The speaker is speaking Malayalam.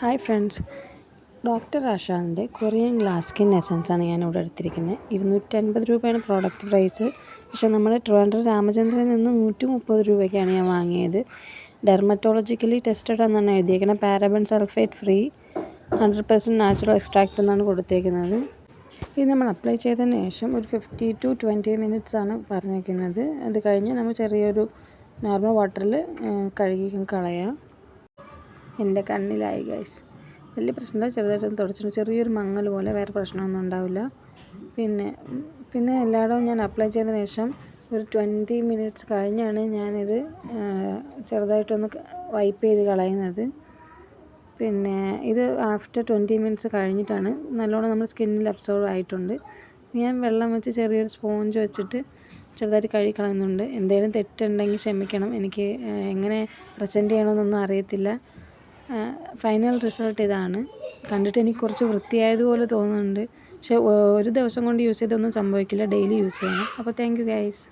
Hi friends. ഡോക്ടർ ആഷാദിന്റെ കൊറിയൻ ഗ്ലാസ് സ്കിൻ എസൻസ് ആണ് ഞാൻ ഇവിടെ എടുത്തിരിക്കുന്നത്. ഇരുന്നൂറ്റൻപത് രൂപയാണ് പ്രോഡക്റ്റ് പ്രൈസ്. പക്ഷേ നമ്മൾ ട്രിവാൻഡ്രം രാമചന്ദ്രനിൽ നിന്ന് നൂറ്റി മുപ്പത് രൂപയ്ക്കാണ് ഞാൻ വാങ്ങിയത്. ഡെർമറ്റോളജിക്കലി ടെസ്റ്റഡ് എന്നാണ് എഴുതിയേക്കുന്നത് paraben sulphate free hundred percent natural extract എന്നാണ് കൊടുത്തേക്കുന്നത്. ഇത് നമ്മൾ അപ്ലൈ ചെയ്തതിന് ശേഷം ഒരു ഫിഫ്റ്റി ടു ട്വന്റി മിനിറ്റ്സ് ആണ് പറഞ്ഞേക്കുന്നത്. അത് കഴിഞ്ഞ് നമ്മൾ ചെറിയൊരു നോർമൽ വാട്ടറിൽ കഴുകി കളയാം. എന്റെ കണ്ണിലായി ഗൈസ് വലിയ പ്രശ്നമില്ല ചെറുതായിട്ടൊന്ന് തുടച്ചിട്ട് ചെറിയൊരു മങ്ങൽ പോലെ വേറെ പ്രശ്നമൊന്നും ഉണ്ടാവില്ല. പിന്നെ പിന്നെ എല്ലായിടവും ഞാൻ അപ്ലൈ ചെയ്തതിന് ശേഷം ഒരു ട്വന്റി മിനിറ്റ്സ് കഴിഞ്ഞാണ് ഞാനിത് ചെറുതായിട്ടൊന്ന് വൈപ്പ് ചെയ്ത് കളയുന്നത്. പിന്നെ ഇത് ആഫ്റ്റർ ട്വന്റി മിനിറ്റ്സ് കഴിഞ്ഞിട്ടാണ് നല്ലോണം നമ്മൾ സ്കിന്നിൽ അബ്സോർവ് ആയിട്ടുണ്ട്. ഞാൻ വെള്ളം വെച്ച് ചെറിയൊരു സ്പോഞ്ച് വെച്ചിട്ട് ചെറുതായിട്ട് കഴുകി കളയുന്നുണ്ട്. എന്തെങ്കിലും തെറ്റുണ്ടെങ്കിൽ ക്ഷമിക്കണം. എനിക്ക് എങ്ങനെ പ്രസന്റ് ചെയ്യണമെന്നൊന്നും അറിയത്തില്ല. ഫൈനൽ റിസൾട്ട് ഇതാണ്. കണ്ടിട്ട് എനിക്ക് കുറച്ച് വൃത്തിയായതുപോലെ തോന്നുന്നുണ്ട്. പക്ഷേ ഒരു ദിവസം കൊണ്ട് യൂസ് ചെയ്തൊന്നും സംഭവിക്കില്ല. ഡെയിലി യൂസ് ചെയ്യണം. അപ്പോൾ താങ്ക് യു ഗൈസ്